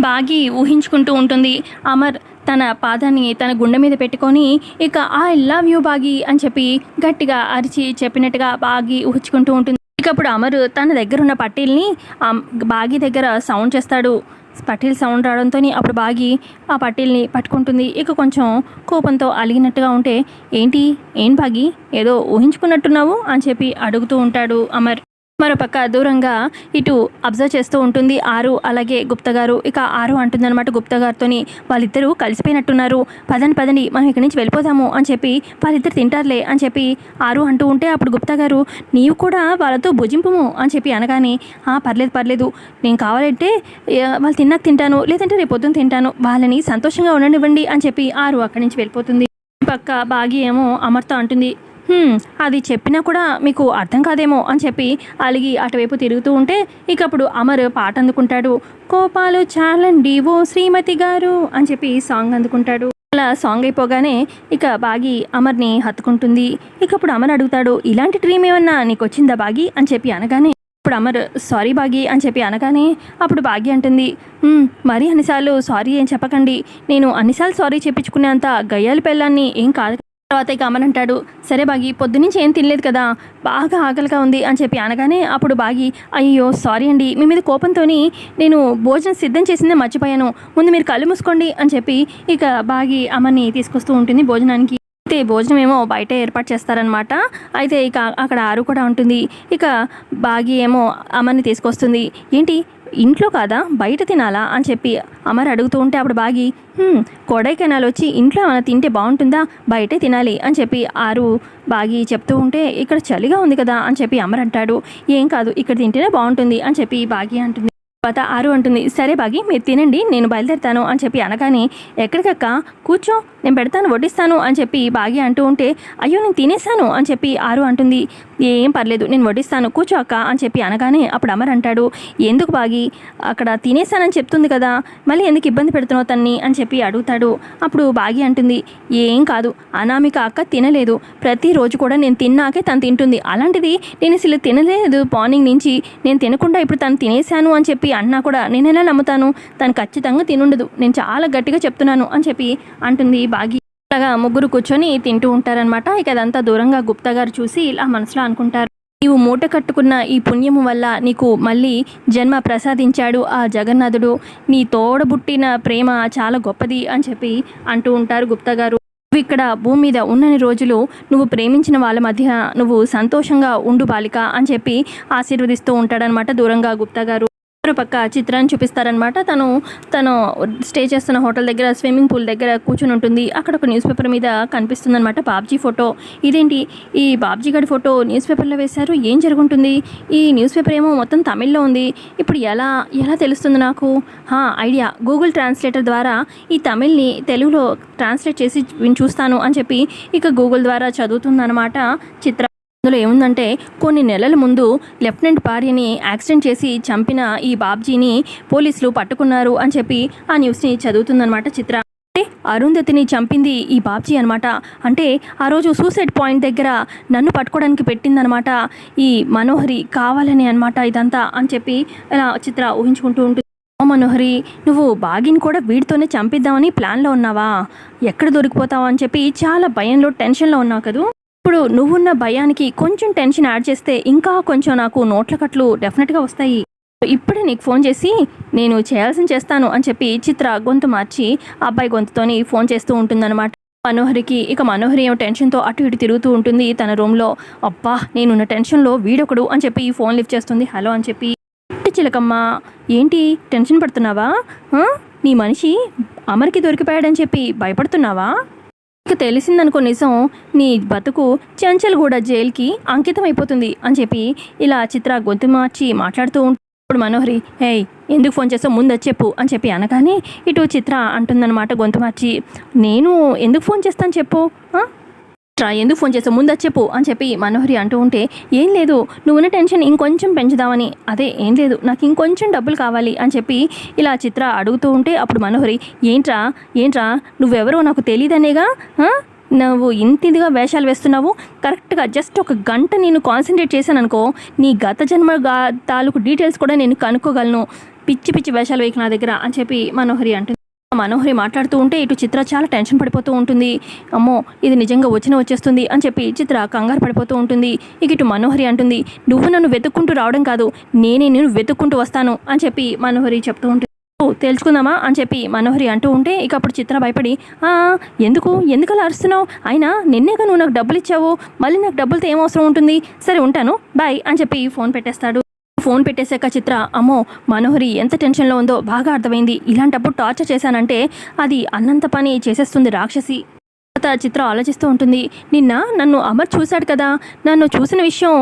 బాగి ఊహించుకుంటూ ఉంటుంది. అమర్ తన పాదాన్ని తన గుండె మీద పెట్టుకొని ఇక ఐ లవ్ యూ బాగి అని చెప్పి గట్టిగా అరిచి చెప్పినట్టుగా బాగి ఊహించుకుంటూ ఉంటుంది. ఇక అప్పుడు అమర్ తన దగ్గర ఉన్న పట్టీల్ని బాగి దగ్గర సౌండ్ చేస్తాడు. పట్టీలు సౌండ్ రావడంతో అప్పుడు బాగి ఆ పట్టీల్ని పట్టుకుంటుంది. ఇక కొంచెం కోపంతో అలిగినట్టుగా ఉంటే ఏంటి? ఏం బాగి? ఏదో ఊహించుకున్నట్టున్నావు? అని చెప్పి అడుగుతూ ఉంటాడు అమర్. మరోపక్క దూరంగా ఇటు అబ్జర్వ్ చేస్తూ ఉంటుంది ఆరు అలాగే గుప్తా గారు. ఇక ఆరు అంటుందన్నమాట గుప్తా గారితోని. వాళ్ళిద్దరూ కలిసిపోయినట్టున్నారు. పదని పదని మనం ఇక్కడి నుంచి వెళ్ళిపోదాము అని చెప్పి వాళ్ళిద్దరు తింటారులే అని చెప్పి ఆరు అంటూ ఉంటే అప్పుడు గుప్తా గారు నీవు కూడా వాళ్ళతో భుజింపుము అని చెప్పి అనగానే "ఆ, పర్లేదు పర్లేదు. నేను కావాలంటే వాళ్ళు తిన్నాక తింటాను లేదంటే రేపు పొద్దున్న తింటాను. వాళ్ళని సంతోషంగా ఉండనివ్వండి అని చెప్పి ఆరు అక్కడి నుంచి వెళ్ళిపోతుంది. పక్క బాగి ఏమో అమర్తో అంటుంది అది చెప్పినా కూడా మీకు అర్థం కాదేమో అని చెప్పి అలిగి అటువైపు తిరుగుతూ ఉంటే ఇక అప్పుడు అమర్ పాట అందుకుంటాడు. కోపాలు చాలండి ఓ శ్రీమతి గారు అని చెప్పి సాంగ్ అందుకుంటాడు. అలా సాంగ్ అయిపోగానే ఇక బాగి అమర్ని హత్తుకుంటుంది. ఇక అప్పుడు అమర్ అడుగుతాడు ఇలాంటి డ్రీమ్ ఏమన్నా నీకు వచ్చిందా బాగి? అని చెప్పి అనగానే ఇప్పుడు అమర్ సారీ బాగి అని చెప్పి అనగానే అప్పుడు బాగి అంటుంది మరీ అన్నిసార్లు సారీ ఏం చెప్పకండి. నేను అన్నిసార్లు సారీ చెప్పించుకునేంత గయ్యాలి పెళ్ళాన్ని ఏం కాదు తర్వాత ఇక అమన్ అంటాడు సరే బాగి పొద్దునుంచి ఏం తినలేదు కదా బాగా ఆకలిగా ఉంది అని చెప్పి అనగానే అప్పుడు బాగి అయ్యో సారీ అండి మీ మీద కోపంతో నేను భోజనం సిద్ధం చేసిందే మర్చిపోయాను ముందు మీరు కళ్ళు మూసుకోండి అని చెప్పి ఇక బాగి అమ్మని తీసుకొస్తూ ఉంటుంది భోజనానికి. అయితే భోజనం ఏమో బయట ఏర్పాటు చేస్తారనమాట. అయితే ఇక అక్కడ ఆరు కూడా ఉంటుంది. ఇక బాగి ఏమో అమ్మని తీసుకొస్తుంది. ఏంటి ఇంట్లో కాదా? బయట తినాలా? అని చెప్పి అమర్ అడుగుతూ ఉంటే అప్పుడు బాగి కొడైకెనాల్ వచ్చి ఇంట్లో ఏమైనా తింటే బాగుంటుందా? బయటే తినాలి అని చెప్పి ఆరు బాగి చెప్తూ ఉంటే ఇక్కడ చలిగా ఉంది కదా అని చెప్పి అమర్ అంటాడు. ఏం కాదు ఇక్కడ తింటేనే బాగుంటుంది అని చెప్పి బాగి అంటుంది. తర్వాత ఆరు అంటుంది. సరే బాగి మీరు తినండి నేను బయలుదేరుతాను అని చెప్పి అనగానే ఎక్కడికక్క? కూర్చో నేను పెడతాను వడ్డిస్తాను అని చెప్పి బాగి అంటూ ఉంటే అయ్యో నేను తినేసాను అని చెప్పి ఆరు అంటుంది. ఏం పర్లేదు నేను వడ్డిస్తాను కూర్చో అక్క అని చెప్పి అనగానే అప్పుడు అమర్ అంటాడు. ఎందుకు బాగి? అక్కడ తినేసానని చెప్తుంది కదా మళ్ళీ ఎందుకు ఇబ్బంది పెడుతున్నావు తన్ని అని చెప్పి అడుగుతాడు. అప్పుడు బాగి అంటుంది. ఏం కాదు అనామిక అక్క తినలేదు. ప్రతిరోజు కూడా నేను తిన్నాకే తను తింటుంది. అలాంటిది నేను అసలు తినలేదు మార్నింగ్ నుంచి. నేను తినకుండా ఇప్పుడు తను తినేశాను అని చెప్పి అన్నా కూడా నేను ఎలా నమ్ముతాను? తను ఖచ్చితంగా తినుండదు. నేను చాలా గట్టిగా చెప్తున్నాను అని చెప్పి అంటుంది బాగి. అలాగా ముగ్గురు కూర్చొని తింటూ ఉంటారనమాట ఇక అదంతా దూరంగా గుప్తా గారు చూసి ఇలా మనసులో అనుకుంటారు. నీవు మూట కట్టుకున్న ఈ పుణ్యము వల్ల నీకు మళ్ళీ జన్మ ప్రసాదించాడు ఆ జగన్నాథుడు. నీ తోడబుట్టిన ప్రేమ చాలా గొప్పది అని చెప్పి అంటూ ఉంటారు గుప్తా గారు. నువ్వు ఇక్కడ భూమి మీద ఉన్నన్ని రోజులు నువ్వు ప్రేమించిన వాళ్ళ మధ్య నువ్వు సంతోషంగా ఉండు బాలిక అని చెప్పి ఆశీర్వదిస్తూ ఉంటాడనమాట దూరంగా గుప్తా గారు. మరో పక్క చిత్రాన్ని చూపిస్తారనమాట తను తను స్టే చేస్తున్న హోటల్ దగ్గర స్విమ్మింగ్ పూల్ దగ్గర కూర్చుని ఉంటుంది. అక్కడ ఒక న్యూస్ పేపర్ మీద కనిపిస్తుందనమాట బాబ్జీ ఫోటో. ఇదేంటి? ఈ బాబ్జీ గడి ఫోటో న్యూస్ పేపర్లో వేశారు. ఏం జరుగుంటుంది? ఈ న్యూస్ పేపర్ ఏమో మొత్తం తమిళ్ళో ఉంది. ఇప్పుడు ఎలా ఎలా తెలుస్తుంది నాకు? హా, ఐడియా. గూగుల్ ట్రాన్స్లేటర్ ద్వారా ఈ తమిళ్ని తెలుగులో ట్రాన్స్లేట్ చేసి చూస్తాను అని చెప్పి ఇక గూగుల్ ద్వారా చదువుతుందనమాట చిత్ర అందులో ఏముందంటే కొన్ని నెలల ముందు లెఫ్టినెంట్ భార్యని యాక్సిడెంట్ చేసి చంపిన ఈ బాబ్జీని పోలీసులు పట్టుకున్నారు అని చెప్పి ఆ న్యూస్ని చదువుతుందన్నమాట చిత్ర. అంటే అరుంధతిని చంపింది ఈ బాబ్జీ అనమాట అంటే ఆ రోజు సూసైడ్ పాయింట్ దగ్గర నన్ను పట్టుకోవడానికి పెట్టిందనమాట ఈ మనోహరి కావాలని అనమాట ఇదంతా అని చెప్పి ఇలా చిత్ర ఊహించుకుంటూ ఉంటుంది. ఓ మనోహరి నువ్వు బాగిని కూడా వీడితోనే చంపిద్దామని ప్లాన్లో ఉన్నావా? ఎక్కడ దొరికిపోతావా? అని చెప్పి చాలా భయంలో టెన్షన్లో ఉన్నావు కదూ? ఇప్పుడు నువ్వున్న భయానికి కొంచెం టెన్షన్ యాడ్ చేస్తే ఇంకా కొంచెం నాకు నోట్ల కట్లు డెఫినెట్గా వస్తాయి. ఇప్పుడే నీకు ఫోన్ చేసి నేను చేయాల్సిన చేస్తాను అని చెప్పి చిత్ర గొంతు మార్చి ఆ అబ్బాయి గొంతుతోని ఫోన్ చేస్తూ ఉంటుందన్నమాట. మనోహరికి ఇక మనోహరి ఏమో టెన్షన్తో అటు ఇటు తిరుగుతూ ఉంటుంది తన రూమ్లో అబ్బా నేనున్న టెన్షన్లో వీడొకడు అని చెప్పి ఈ ఫోన్ లిఫ్ట్ చేస్తుంది. హలో అని చెప్పి. చిలకమ్మ ఏంటి? టెన్షన్ పడుతున్నావా? నీ మనిషి అమరికి దొరికిపోయాడని చెప్పి భయపడుతున్నావా? తెలిసిందనుకో నిజం నీ బతుకు చెంచల్గూడ జైలుకి అంకితం అయిపోతుంది అని చెప్పి ఇలా చిత్ర గొంతు మార్చి మాట్లాడుతూ ఉంటుంది ఇప్పుడు మనోహరి హేయ్ ఎందుకు ఫోన్ చేస్తావు? ముందు వచ్చి చెప్పు అని చెప్పి అనగానే ఇటు చిత్ర అంటుందన్నమాట గొంతు మార్చి నేను ఎందుకు ఫోన్ చేస్తాను చెప్పు ఆ? ఎందుకు ఫోన్ చేస్తావు? ముందు చెప్పు అని చెప్పి మనోహరి అంటూ ఉంటే ఏం లేదు నువ్వున్న టెన్షన్ ఇంకొంచెం పెంచుదామని. అదే ఏం లేదు నాకు ఇంకొంచెం డబ్బులు కావాలి అని చెప్పి ఇలా చిత్ర అడుగుతూ ఉంటే అప్పుడు మనోహరి ఏంట్రా ఏంట్రా నువ్వెవరో నాకు తెలియదనేగా నువ్వు ఇంత ఇదిగా వేషాలు వేస్తున్నావు? కరెక్ట్గా జస్ట్ ఒక గంట నేను కాన్సన్ట్రేట్ చేశాను అనుకో నీ గత జన్మ తాలూకు డీటెయిల్స్ కూడా నేను కనుక్కోగలను. పిచ్చి పిచ్చి వేషాలు వేయకు నా దగ్గర అని చెప్పి మనోహరి అంటుంది. మనోహరి మాట్లాడుతూ ఉంటే ఇటు చిత్ర చాలా టెన్షన్ పడిపోతూ ఉంటుంది. అమ్మో ఇది నిజంగా వచ్చిన వచ్చేస్తుంది అని చెప్పి చిత్ర కంగారు పడిపోతూ ఉంటుంది. ఇక ఇటు మనోహరి అంటుంది నువ్వు నన్ను వెతుక్కుంటూ రావడం కాదు నేనే నేను వెతుక్కుంటూ వస్తాను అని చెప్పి మనోహరి చెప్తూ ఉంటుంది. తేల్చుకుందామా అని చెప్పి మనోహరి అంటూ ఉంటే ఇక అప్పుడు చిత్ర భయపడి ఎందుకు ఎందుకు? అలా అరుస్తున్నావు? అయినా నిన్నేగా నువ్వు నాకు డబ్బులు ఇచ్చావు మళ్ళీ నాకు డబ్బులతో ఏం అవసరం ఉంటుంది? సరే ఉంటాను బాయ్ అని చెప్పి ఫోన్ పెట్టేస్తాడు. ఫోన్ పెట్టేశాక చిత్ర అమ్మో మనోహరి ఎంత టెన్షన్లో ఉందో బాగా అర్థమైంది. ఇలాంటప్పుడు టార్చర్ చేశానంటే అది అన్నంత పని చేసేస్తుంది రాక్షసి. తర్వాత చిత్ర ఆలోచిస్తూ ఉంటుంది నిన్న నన్ను అమర్ చూశాడు కదా నన్ను చూసిన విషయం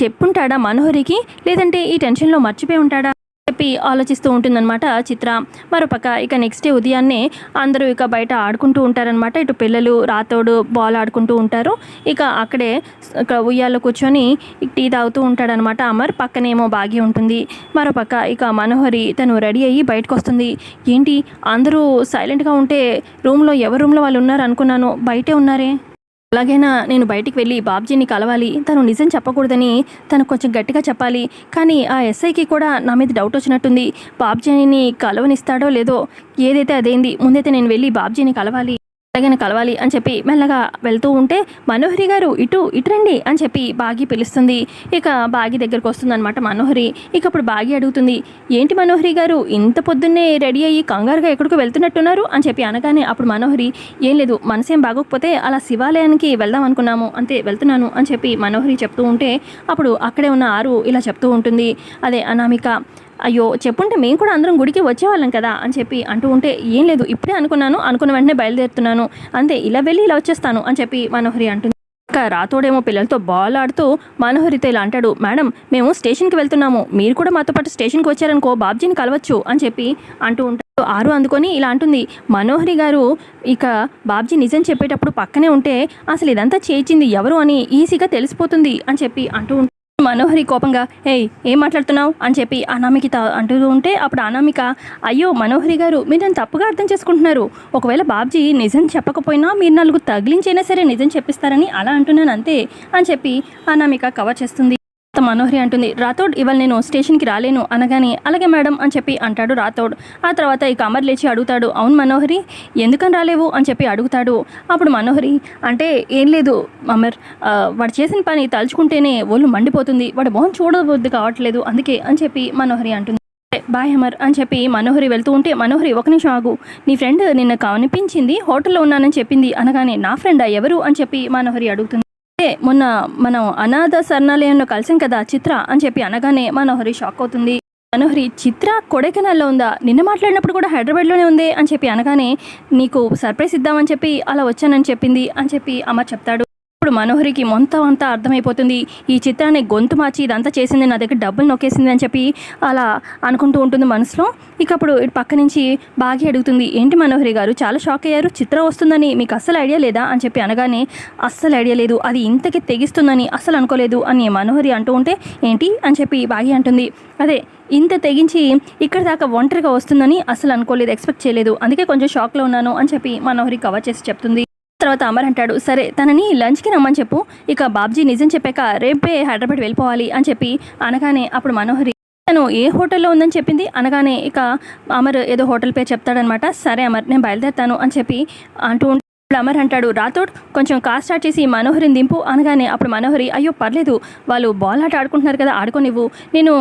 చెప్పుంటాడా మనోహరికి? లేదంటే ఈ టెన్షన్లో మర్చిపోయి ఉంటాడా? చెప్పి ఆలోచిస్తూ ఉంటుందన్నమాట చిత్ర. మరోపక్క ఇక నెక్స్ట్ డే ఉదయాన్నే అందరూ ఇక బయట ఆడుకుంటూ ఉంటారనమాట ఇటు పిల్లలు రాతోడు బాల్ ఆడుకుంటూ ఉంటారు. ఇక అక్కడే ఇక్కడ ఉయ్యాల్లో కూర్చొని టీ తాగుతూ ఉంటాడనమాట అమర్. పక్కనేమో బాగి ఉంటుంది. మరోపక్క ఇక మనోహరి తను రెడీ అయ్యి బయటకు వస్తుంది ఏంటి? అందరూ సైలెంట్గా ఉంటే రూమ్లో ఎవరి రూమ్లో వాళ్ళు ఉన్నారు అనుకున్నాను బయటే ఉన్నారే? అలాగైనా నేను బయటికి వెళ్ళి బాబ్జీని కలవాలి. తను నిజం చెప్పకూడదని తను కొంచెం గట్టిగా చెప్పాలి. కానీ ఆ ఎస్ఐకి కూడా నా మీద డౌట్ వచ్చినట్టుంది. బాబ్జీని కలవనిస్తాడో లేదో ఏదైతే అదేంది ముందైతే నేను వెళ్ళి బాబ్జీని కలవాలి. అలాగైనా కలవాలి అని చెప్పి మెల్లగా వెళ్తూ ఉంటే మనోహరి గారు ఇటు ఇటు రండి అని చెప్పి బాగి పిలుస్తుంది. ఇక బాగి దగ్గరకు వస్తుందన్నమాట మనోహరి. ఇక అప్పుడు బాగి అడుగుతుంది ఏంటి మనోహరి గారు ఇంత పొద్దున్నే రెడీ అయ్యి కంగారుగా ఎక్కడికో వెళ్తున్నట్టున్నారు? అని చెప్పి అనగానే అప్పుడు మనోహరి ఏం లేదు మనసేం బాగోకపోతే అలా శివాలయానికి వెళ్దాం అనుకున్నాము అంతే వెళ్తున్నాను అని చెప్పి మనోహరి చెప్తూ ఉంటే అప్పుడు అక్కడే ఉన్న ఆరు ఇలా చెప్తూ ఉంటుంది. అదే అనామిక అయ్యో చెప్పుంటే మేము కూడా అందరం గుడికి వచ్చేవాళ్ళం కదా అని చెప్పి అంటూ ఉంటే ఏం లేదు ఇప్పుడే అనుకున్నాను అనుకున్న వెంటనే బయలుదేరుతున్నాను. అంతే ఇలా వెళ్ళి ఇలా వచ్చేస్తాను అని చెప్పి మనోహరి అంటుంది. ఇంకా రాతోడేమో పిల్లలతో బాల్ ఆడుతూ మనోహరితో ఇలా అంటాడు మేడం మేము స్టేషన్కి వెళ్తున్నాము. మీరు కూడా మాతో పాటు స్టేషన్కి వచ్చారనుకో బాబ్జీని కలవచ్చు అని చెప్పి అంటూ ఉంటాడు ఆరు అందుకొని ఇలా అంటుంది. మనోహరి గారు ఇక బాబ్జీ నిజం చెప్పేటప్పుడు పక్కనే ఉంటే అసలు ఇదంతా చేయించింది ఎవరు? అని ఈజీగా తెలిసిపోతుంది అని చెప్పి అంటూ మనోహరి కోపంగా ఏయ్ ఏం మాట్లాడుతున్నావు? అని చెప్పి అనామికి అంటూ ఉంటే అప్పుడు అనామిక అయ్యో మనోహరి గారు మీరు నన్ను తప్పుగా అర్థం చేసుకుంటున్నారు. ఒకవేళ బాబ్జీ నిజం చెప్పకపోయినా మీరు నలుగు తగిలించైనా సరే నిజం చెప్పిస్తారని అలా అంటున్నాను అంతే అని చెప్పి అనామిక కవర్ చేస్తుంది. మనోహరి అంటుంది రాథోడ్ ఇవాళ నేను స్టేషన్కి రాలేను అనగానే అలాగే మేడం అని చెప్పి అంటాడు రాథోడ్. ఆ తర్వాత ఇక అమర్ లేచి అడుగుతాడు అవును మనోహరి ఎందుకని రాలేవు? అని చెప్పి అడుగుతాడు. అప్పుడు మనోహరి అంటే ఏం లేదు అమర్ వాడు చేసిన పని తలుచుకుంటేనే ఒళ్ళు మండిపోతుంది వాడు మొహం చూడబుద్ధి కావట్లేదు అందుకే అని చెప్పి మనోహరి అంటుంది. బాయ్ అమర్ అని చెప్పి మనోహరి వెళ్తూ ఉంటే మనోహరి ఒక నిమిషం ఆగు. నీ ఫ్రెండ్ నిన్న కనిపించింది హోటల్లో ఉన్నానని చెప్పింది అనగానే నా ఫ్రెండా ఎవరు? అని చెప్పి మనోహరి అడుగుతుంది. "ఏ, మొన్న మనం అనాథ శరణాలయంలో కలిసాం కదా చిత్ర అని చెప్పి అనగానే మనోహరి షాక్ అవుతుంది. మనోహరి చిత్ర కొడైకెనాల్లో ఉందా? నిన్న మాట్లాడినప్పుడు కూడా హైదరాబాద్లోనే ఉంది అని చెప్పి అనగానే నీకు సర్ప్రైజ్ ఇద్దామని చెప్పి అలా వచ్చానని చెప్పింది అని చెప్పి అమ్మ చెప్తాడు. ఇప్పుడు మనోహరికి మొత్తం అంతా అర్థమైపోతుంది. ఈ చిత్రాన్ని గొంతు మార్చి ఇదంతా చేసింది నా దగ్గర డబ్బులు నొక్కేసింది అని చెప్పి అలా అనుకుంటూ ఉంటుంది మనసులో. ఇక అప్పుడు ఇటు పక్క నుంచి బాగా అడుగుతుంది ఏంటి మనోహరి గారు చాలా షాక్ అయ్యారు చిత్ర వస్తుందని మీకు అస్సలు ఐడియా లేదా? అని చెప్పి అనగానే అస్సలు ఐడియా లేదు అది ఇంతకి తెగిస్తుందని అస్సలు అనుకోలేదు అని మనోహరి అంటూ ఉంటే ఏంటి? అని చెప్పి బాగి అంటుంది. అదే ఇంత తెగించి ఇక్కడ దాకా ఒంటరిగా వస్తుందని అసలు అనుకోలేదు ఎక్స్పెక్ట్ చేయలేదు అందుకే కొంచెం షాక్లో ఉన్నాను అని చెప్పి మనోహరి కవర్ చేసి చెప్తుంది. తర్వాత అమర్ అంటాడు సరే తనని లంచ్కి రమ్మని చెప్పు. ఇక బాబ్జీ నిజం చెప్పాక రేపే హైదరాబాద్ వెళ్ళిపోవాలి అని చెప్పి అనగానే అప్పుడు మనోహరి తను ఏ హోటల్లో ఉందని చెప్పింది? అనగానే ఇక అమర్ ఏదో హోటల్ పేరు చెప్తాడనమాట. సరే అమర్ నేను బయలుదేరుతాను అని చెప్పి అంటూ ఉంటాడు అమర్ అంటాడు రాతోడ్ కొంచెం కార్ స్టార్ట్ చేసి మనోహరిని దింపు అనగానే అప్పుడు మనోహరి అయ్యో పర్లేదు వాళ్ళు బాల్ ఆట ఆడుకుంటున్నారు కదా ఆడుకోనివ్వు. నేను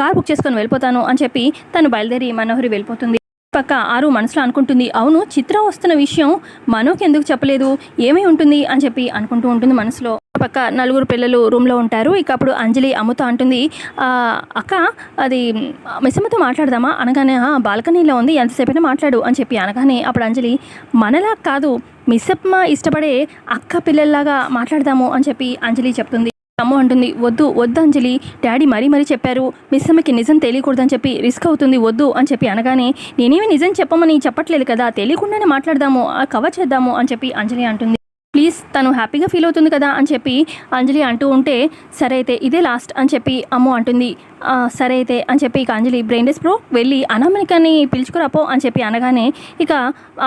కార్ బుక్ చేసుకొని వెళ్ళిపోతాను అని చెప్పి తను బయలుదేరి మనోహరి వెళ్ళిపోతుంది. పక్క ఆరు మనసులో అనుకుంటుంది అవును చిత్ర వస్తున్న విషయం మనోకి ఎందుకు చెప్పలేదు? ఏమై ఉంటుంది? అని చెప్పి అనుకుంటూ ఉంటుంది మనసులో. పక్క నలుగురు పిల్లలు రూమ్లో ఉంటారు. ఇక అప్పుడు అంజలి అమ్మతో అంటుంది "ఆ, అక్క అది మిస్సమ్మతో మాట్లాడదామా? అనగానే "ఆ, బాల్కనీలో ఉంది ఎంతసేపైనా మాట్లాడు అని చెప్పి అనగానే అప్పుడు అంజలి మనలా కాదు మిస్సమ్మ ఇష్టపడే అక్క పిల్లల్లాగా మాట్లాడదాము అని చెప్పి అంజలి చెప్తుంది. అమ్మ అంటుంది వద్దు వద్దు అంజలి. డాడీ మరీ మరీ చెప్పారు. మిస్ అమ్మకి నిజం తెలియకూడదని చెప్పి రిస్క్ అవుతుంది వద్దు అని చెప్పి అనగానే నేనేమి నిజం చెప్పమని చెప్పట్లేదు కదా తెలియకుండానే మాట్లాడదాము ఆ కవర్ చేద్దాము అని చెప్పి అంజలి అంటుంది. ప్లీజ్ తను హ్యాపీగా ఫీల్ అవుతుంది కదా అని చెప్పి అంజలి అంటూ ఉంటే సరే అయితే ఇదే లాస్ట్ అని చెప్పి అమ్ము అంటుంది. సరే అయితే అని చెప్పి ఇక అంజలి బ్రెయిన్లెస్ ప్రో వెళ్ళి అనామనికాన్ని పిలుచుకురాపో అని చెప్పి అనగానే ఇక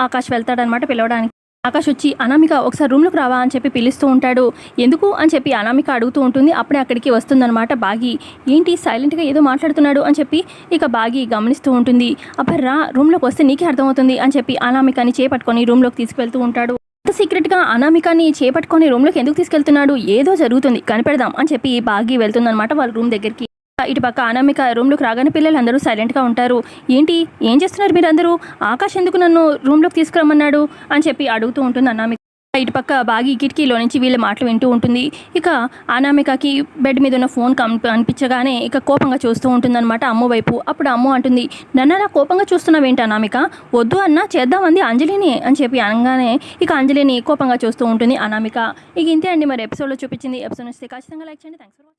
ఆకాష్ వెళ్తాడనమాట పిలవడానికి. ఆకాష్ వచ్చి అనామిక ఒకసారి రూమ్లోకి రావా? అని చెప్పి పిలుస్తూ ఉంటాడు. ఎందుకు? అని చెప్పి అనామిక అడుగుతూ ఉంటుంది. అప్పుడే అక్కడికి వస్తుందన్నమాట బాగి. ఏంటి సైలెంట్గా ఏదో మాట్లాడుతున్నాడు? అని చెప్పి ఇక బాగి గమనిస్తూ ఉంటుంది. అబ్బా రా రూమ్లోకి వస్తే నీకే అర్థమవుతుంది. అని చెప్పి అనామికని చేపట్టుకొని రూమ్లోకి తీసుకెళ్తూ ఉంటాడు. అంత సీక్రెట్గా అనామికాని చేపట్టుకొని రూమ్లోకి ఎందుకు తీసుకెళ్తున్నాడు? ఏదో జరుగుతుంది. కనిపెడదాం. అని చెప్పి బాగి వెళ్తుందన్నమాట వాళ్ళ రూమ్ దగ్గరికి. ఇటు పక్క అనామిక రూమ్లోకి రాగానే పిల్లలు అందరూ సైలెంట్గా ఉంటారు. ఏంటి? ఏం చేస్తున్నారు మీరు అందరూ ఆకాష్ ఎందుకు నన్ను రూమ్లోకి తీసుకురమ్మన్నాడు? అని చెప్పి అడుగుతూ ఉంటుంది అనామిక. ఇటు పక్క బాగి కిటికీలో నుంచి వీళ్ళ మాటలు వింటూ ఉంటుంది. ఇక అనామికకి బెడ్ మీద ఉన్న ఫోన్ అనిపించగానే ఇక కోపంగా చూస్తూ ఉంటుందన్నమాట అమ్మ వైపు. అప్పుడు అమ్మ అంటుంది నన్ను అలా కోపంగా చూస్తున్నావేంటి అనామిక? వద్దు అన్నా చేద్దామంది అంజలిని అని చెప్పి అనగానే ఇక అంజలిని కోపంగా చూస్తూ ఉంటుంది అనామిక. ఇక ఇంతే అండి మరి ఎపిసోడ్లో చూపించింది. ఎపిసోడ్ వస్తే ఖచ్చితంగా లైక్ చేయండి. Thanks for